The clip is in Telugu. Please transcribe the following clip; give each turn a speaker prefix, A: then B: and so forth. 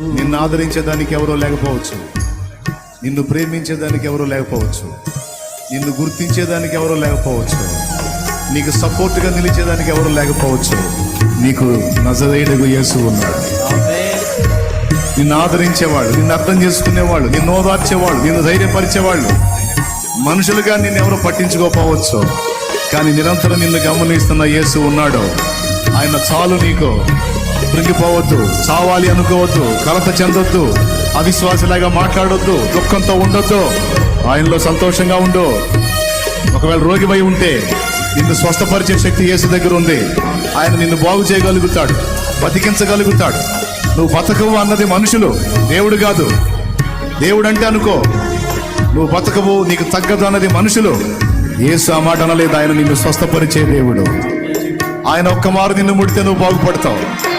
A: నిన్ను ఆదరించేదానికి ఎవరో లేకపోవచ్చు. నిన్ను ప్రేమించేదానికి ఎవరో లేకపోవచ్చు. నిన్ను గుర్తించేదానికి ఎవరో లేకపోవచ్చు. నీకు సపోర్ట్గా నిలిచేదానికి ఎవరు లేకపోవచ్చు. నీకు నజరేయుడుగు యేసు ఉన్నాడు. నిన్ను ఆదరించేవాడు నిన్ను అర్థం చేసుకునేవాడు నిన్ను ఓదార్చేవాడు నిన్ను ధైర్యపరిచేవాళ్ళు. మనుషులుగా నిన్ను ఎవరు పట్టించుకోకపోవచ్చు. కానీ నిరంతరం నిన్ను గమనిస్తున్న యేసు ఉన్నాడు. ఆయన చాలు నీకు కృంగిపోవద్దు చావాలి అనుకోవద్దు కలత చెందొద్దు అవిశ్వాసలాగా మాట్లాడొద్దు దుఃఖంతో ఉండొద్దు. ఆయనలో సంతోషంగా ఉండు. ఒకవేళ రోగివై ఉంటే నిన్ను స్వస్థపరిచే శక్తి యేసు దగ్గర ఉంది. ఆయన నిన్ను బాగు చేయగలుగుతాడు బతికించగలుగుతాడు. నువ్వు బతకవు అన్నది మనుషులు దేవుడు కాదు. దేవుడు అంటే అనుకో. నువ్వు బతకవు నీకు తగ్గదు అన్నది మనుషులు. ఏసు ఆ మాట అనలేదు ఆయన నిన్ను స్వస్థపరిచే దేవుడు. ఆయన ఒక్క మారు నిన్ను ముడితే నువ్వు బాగుపడతావు.